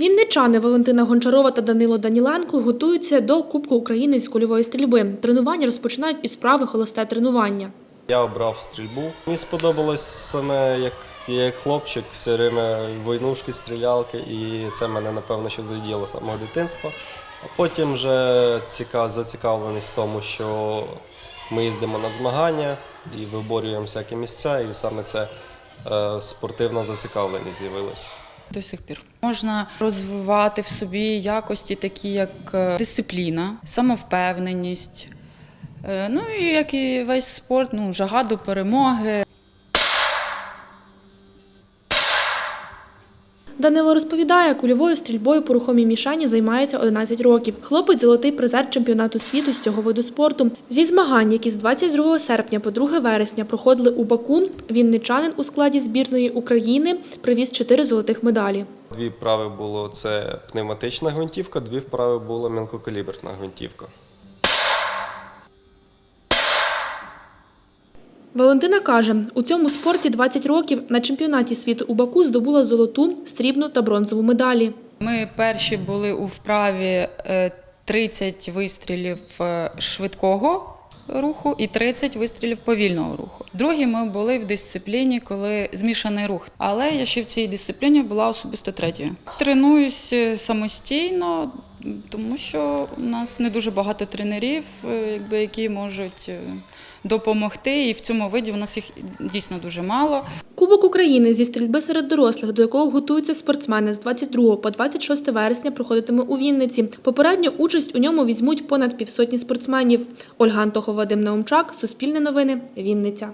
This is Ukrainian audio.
Вінничани Валентина Гончарова та Данило Даніленко готуються до Кубку України з кульової стрільби. Тренування розпочинають із вправи холосте тренування. Я обрав стрільбу. Мені сподобалось саме, як я як хлопчик, все время войнушки, стрілялки, і це мене, напевно, що заділо з самого дитинства. А потім вже ціка, зацікавленість в тому, що ми їздимо на змагання і виборюємо всякі місця, і саме це е, спортивна зацікавленість з'явилася. До сих пір можна розвивати в собі якості, такі як е, дисципліна, самовпевненість. Е, Ну і як і весь спорт, ну жага до перемоги. Данило розповідає, кульовою стрільбою по рухомій мішені займається 11 років. Хлопець золотий призер чемпіонату світу з цього виду спорту. Зі змагань, які з 22 серпня по 2 вересня проходили у Баку, вінничанин у складі збірної України привіз 4 золотих медалі. Дві вправи було це пневматична гвинтівка, дві вправи була мілкокаліберна гвинтівка. Валентина каже, у цьому спорті 20 років на чемпіонаті світу у Баку здобула золоту, срібну та бронзову медалі. Ми перші були у вправі е, 30 вистрілів е, швидкого руху і 30 вистрілів повільного руху. Другі ми були в дисципліні, коли змішаний рух. Але я ще в цій дисципліні була особисто третьою. Тренуюсь е, самостійно, тому що у нас не дуже багато тренерів, е, які можуть е, допомогти. І в цьому виді у нас їх дійсно дуже мало. Кубок України зі стрільби серед дорослих, до якого готуються спортсмени з 22 по 26 вересня, проходитиме у Вінниці. Попередню участь у ньому візьмуть понад півсотні спортсменів. Ольга Антохова, Вадим Наумчак, Суспільне новини, Вінниця.